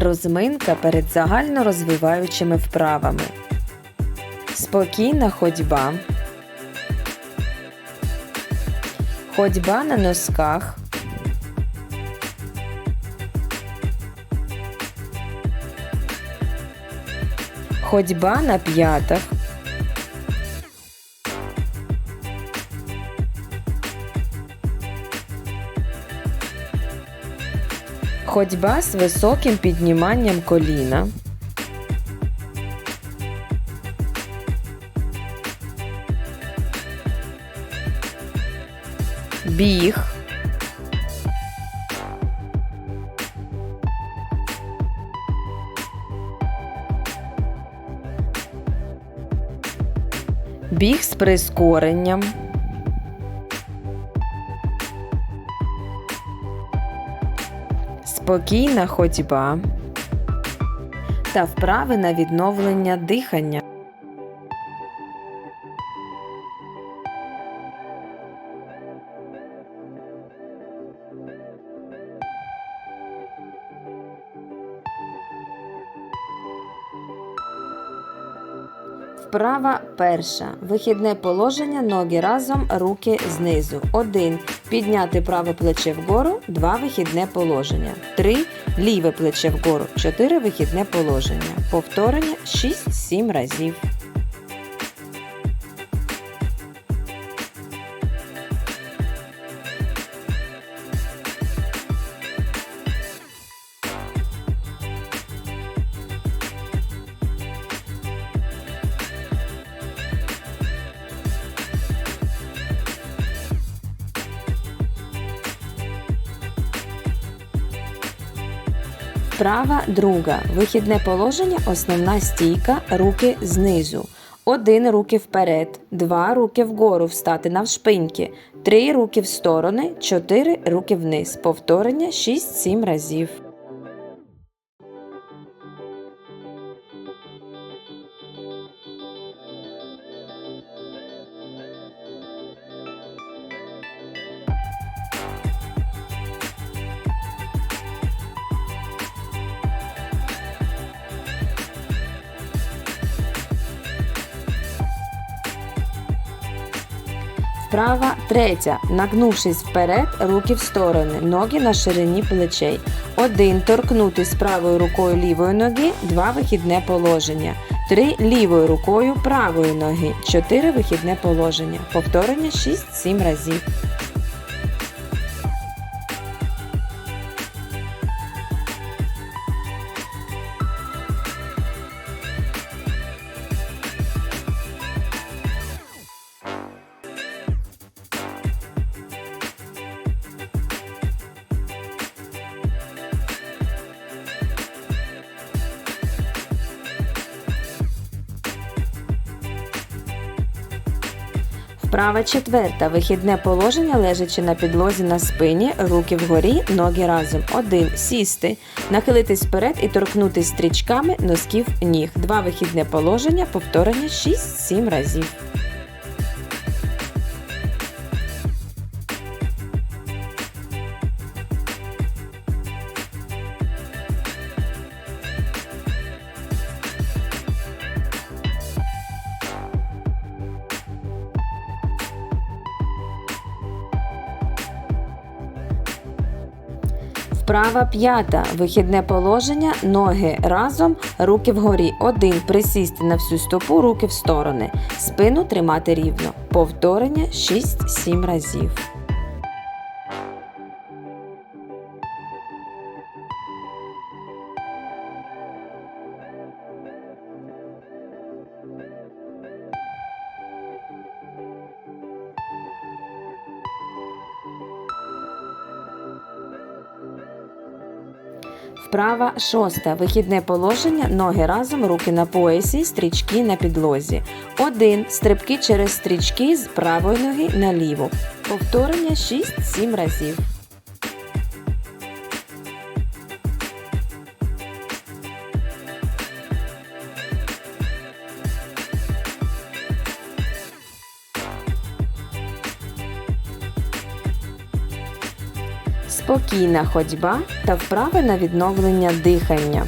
Розминка перед загальнорозвиваючими вправами. Спокійна ходьба. Ходьба на носках. Ходьба на п'ятах. Ходьба з високим підніманням коліна. Біг. Біг з прискоренням. Спокійна ходьба та вправи на відновлення дихання. Вправа перша. Вихідне положення. Ноги разом, руки знизу. 1. Підняти праве плече вгору. 2. Вихідне положення. 3. Ліве плече вгору. 4. Вихідне положення. Повторення 6-7 разів. Вправа друга. Вихідне положення. Основна стійка. Руки знизу. Один руки вперед. Два руки вгору встати навшпиньки. Три руки в сторони. Чотири руки вниз. Повторення 6-7 разів. Вправа третя. Нагнувшись вперед, руки в сторони, ноги на ширині плечей. Один. Торкнутись правою рукою лівої ноги. Два. Вихідне положення. Три. Лівою рукою правої ноги. Чотири. Вихідне положення. Повторення 6-7 разів. Вправа четверта. Вихідне положення, лежачи на підлозі на спині, руки вгорі, ноги разом. Один. Сісти, нахилитись вперед і торкнутись стрічками носків ніг. Два вихідне положення, повторення 6-7 разів. Вправа п'ята. Вихідне положення. Ноги разом, руки вгорі. Один. Присісти на всю стопу, руки в сторони. Спину тримати рівно. Повторення 6-7 разів. Вправа шоста. Вихідне положення. Ноги разом, руки на поясі, стрічки на підлозі. Один. Стрибки через стрічки з правої ноги на ліву. Повторення 6-7 разів. Спокійна ходьба та вправи на відновлення дихання.